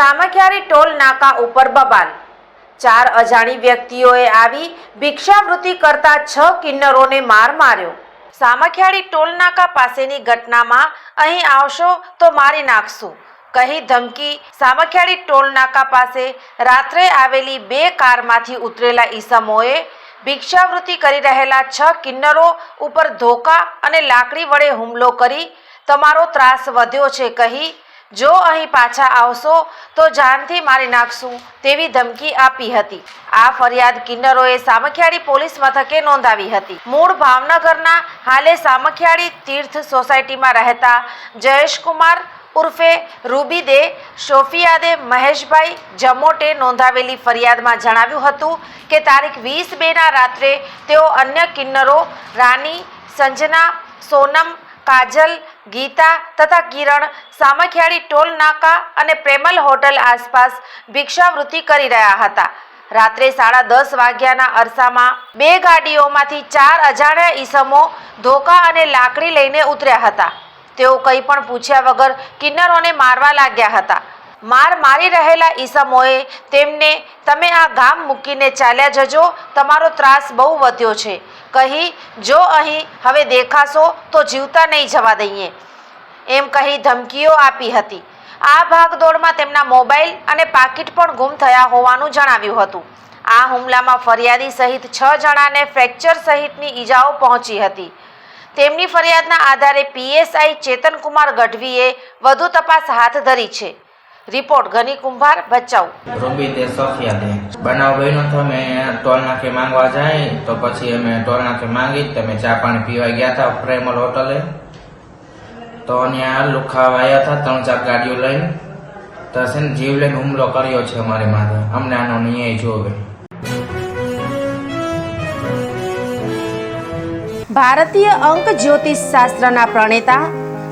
Samakhiyali toll નાકા ઉપર બબાલ. ચાર અજાણી વ્યક્તિઓએ આવી ભિક્ષાવૃત્તિ કરતા છ કિન્નરોને માર માર્યો. સામખિયાળી ટોલ નાકા પાસેની ઘટનામાં અહીં આવશો તો મારી નાખશું. કહી ધમકી સામખિયાળી ટોલ નાકા પાસે રાત્રે આવેલી બે કારમાંથી ઉતરેલા ઈસમોએ ભિક્ષાવૃત્તિ કરી રહેલા છ કિન્નરો ઉપર ધોકા અને લાકડી વડે હુમલો કરી, તમારો ત્રાસ વધ્યો છે, કહી જો અહીં પાછા આવશો, તો જાનથી મારી નાખશું, તેવી ધમકી આપી હતી. આ ફરિયાદ કિન્નરોએ સામખિયાળી પોલીસ મથકે નોંધાવી હતી. મૂળ ભાવનગરના હાલે સામખિયાળી તીર્થ સોસાયટીમાં રહેતા જયેશકુમાર ઉર્ફે રૂબીદે શોફિયાદે મહેશભાઈ જમોટે નોંધાવેલી ફરિયાદમાં જણાવ્યું હતું કે તારીખ વીસ બેના રાત્રે તેઓ અન્ય કિન્નરો રાની, સંજના, સોનમ કાજલ, ગીતા તથા કિરણ સામખિયાળી ટોલ નાકા અને પ્રેમલ હોટલ આસપાસ ભિક્ષાવૃત્તિ કરી રહ્યા હતા. રાત્રે સાડા દસ વાગ્યાના અરસામાં બે ગાડીઓમાંથી ચાર અજાણ્યા ઈસમો ધોકા અને લાકડી લઈને ઉતર્યા હતા. તેઓ કંઈ પણ પૂછ્યા વગર કિન્નરોને મારવા લાગ્યા હતા. માર મારી રહેલા ઈસમોએ તેમને, તમે આ ગામ મૂકીને ચાલ્યા જજો, તમારો ત્રાસ બહુ વધ્યો છે. કહી, જો અહીં હવે દેખાશો તો જીવતા નહીં જવા દઈએ. એમ કહી ધમકીઓ આપી હતી. આ ભાગદોડમાં તેમના મોબાઈલ અને પાકીટ પણ ગુમ થયા હોવાનું જણાવ્યું હતું. આ હુમલામાં ફરિયાદી સહિત છ જણાને ફ્રેક્ચર સહિતની ઈજાઓ પહોંચી હતી. તેમની ફરિયાદના આધારે પીએસઆઈ ચેતનકુમાર ગઢવીએ વધુ તપાસ હાથ ધરી છે. રિપોર્ટ ઘની કુંભાર ભચાઉ. રૂબી તે સોફિયા દે બનાવ બન્યો તો અમે ટોલ નાકે માંગવા જાય તો પછી અમે ટોલ નાકે માંગી તો અમે ચા પાણી પીવા ગયા હતા પ્રેમલ હોટલે. તો ત્યાં લુખાવા આવ્યા હતા ત્રણ ચાર ગાડીઓ લઈને. તો છે ને જીવ લઈને હુમલો કર્યો છે અમારી માથે. અમને આનો ન્યાય જોવે. ભારતીય અંક જ્યોતિષ શાસ્ત્રના પ્રણેતા